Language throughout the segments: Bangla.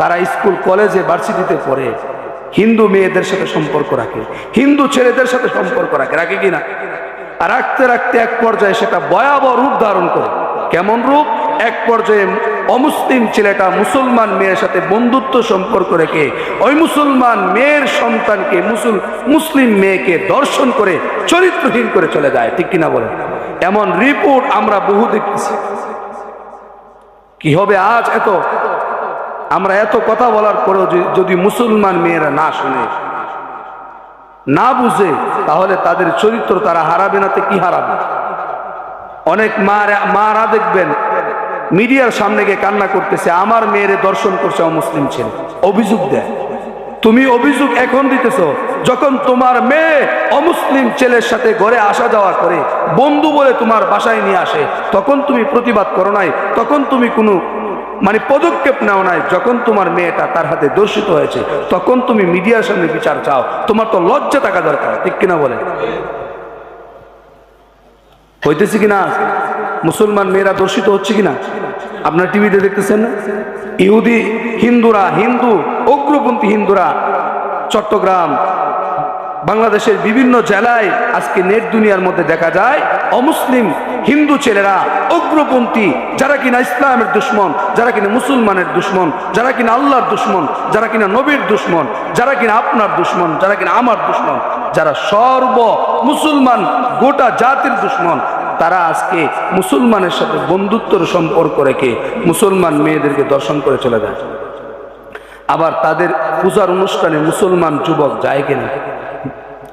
তারা স্কুল, কলেজে, ভার্সিটিতে পড়ে। হিন্দু মেয়েদের সাথে সম্পর্ক রাখে। হিন্দু ছেলেদের সাথে সম্পর্ক রাখে। রাখে কিনা রাখতে রাখতে এক পর্যায়ে সেটা ভয়াবহ রূপ ধারণ করে। কেমন রূপ? এক পর্যায়ে অমুসলিম ছেলেটা মুসলমান মেয়ের সাথে বন্ধুত্ব সম্পর্ক রেখে ওই মুসলমান মেয়ের সন্তানকে মুসল, মুসলিম মেয়েকে দর্শন করে, চরিত্রহীন করে চলে যায়। ঠিক কিনা বলে এমন রিপোর্ট আমরা বহু দেখতেছি। কি হবে আজ এত? আমরা এত কথা বলার পরেও যদি- মুসলমান মেয়েরা না শুনে, না বুঝে, তাহলে তাদের চরিত্র তারা হারাবে না, তো কি হারাবে? অনেক মারা দেখবেন, মিডিয়ার সামনে গিয়ে কান্না করতেছে, আমার মেয়েরে দর্শন করছে অমুসলিম ছেলে। অভিযোগ দেয়। তুমি অভিযোগ এখন দিতেছ যখন তোমার মেয়ে অমুসলিম ছেলের সাথে ঘরে আসা যাওয়া করে, বন্ধু বলে তোমার বাসায় নিয়ে আসে, তখন তুমি প্রতিবাদ করো নাই, তখন তুমি কোনো মানে পদক্ষেপ নাও নাই, যখন তোমার মেয়েটা তার হাতে দর্শিত হয়েছে, তখন তুমি মিডিয়ার সামনে বিচার চাও। তোমার তো লজ্জা থাকা দরকার, ঠিক কিনা বলে? হইতেছে কিনা? মুসলমান মেয়েরা দর্শিত হচ্ছে কিনা? আপনার টিভিতে দেখতেছেন ইহুদি হিন্দুরা, হিন্দু, অগ্রপন্থী হিন্দুরা চট্টগ্রাম। বাংলাদেশের বিভিন্ন জেলায় আজকে নেট দুনিয়ার মধ্যে দেখা যায় অমুসলিম হিন্দু ছেলেরা অগ্রপন্থী যারা কিনা ইসলামের দুশ্মন, যারা কিনা মুসলমানের দুশ্মন, যারা কিনা আল্লাহর দুশ্মন, যারা কিনা নবীর দুশ্মন, যারা কিনা আপনার দুশ্মন, যারা কিনা আমার দুশ্মন, যারা সর্ব মুসলমান গোটা জাতির দুশ্মন, তারা আজকে মুসলমানের সাথে বন্ধুত্বর সম্পর্ক রেখে মুসলমান মেয়েদেরকে দর্শন করে চলে যায়। আবার তাদের পূজার অনুষ্ঠানে মুসলমান যুবক যায় কিনা?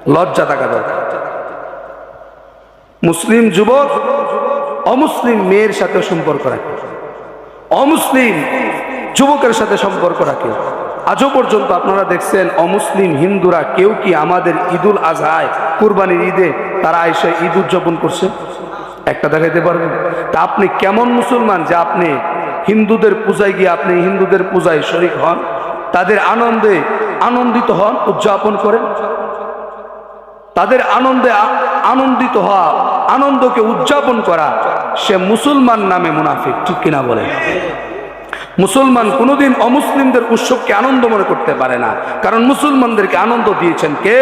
লজ্জা থাকা দরকার। মুসলিম যুবক অমুসলিম মেয়ের সাথে সম্পর্ক রাখে। অমুসলিম যুবকের সাথে সম্পর্ক রাখে। আজও পর্যন্ত আপনারা দেখছেন অমুসলিম হিন্দুরা কেউ কি আমাদের ঈদুল আজহায়, কুরবানির ঈদে তারা এসে ঈদ উদযাপন করছে? একটা দেখাইতে পারবেন তা আপনি কেমন মুসলমান যে আপনি হিন্দুদের পূজায় গিয়ে আপনি হিন্দুদের পূজায় শরিক হন? তাদের আনন্দে আনন্দিত হন, উদযাপন করেন। তাদের আনন্দে আনন্দিত হওয়া, আনন্দকে উদযাপন করা সে মুসলমান নামে মুনাফিক, ঠিক কিনা বলে? মুসলমান কোনোদিন অমুসলিমদের উৎসবকে আনন্দ মনে করতে পারে না। কারণ মুসলমানদেরকে আনন্দ দিয়েছেন কে?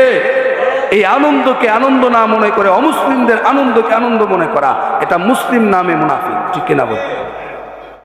এই আনন্দকে আনন্দ না মনে করে অমুসলিমদের আনন্দকে আনন্দ মনে করা, এটা মুসলিম নামে মুনাফিক, ঠিক কিনা বলে?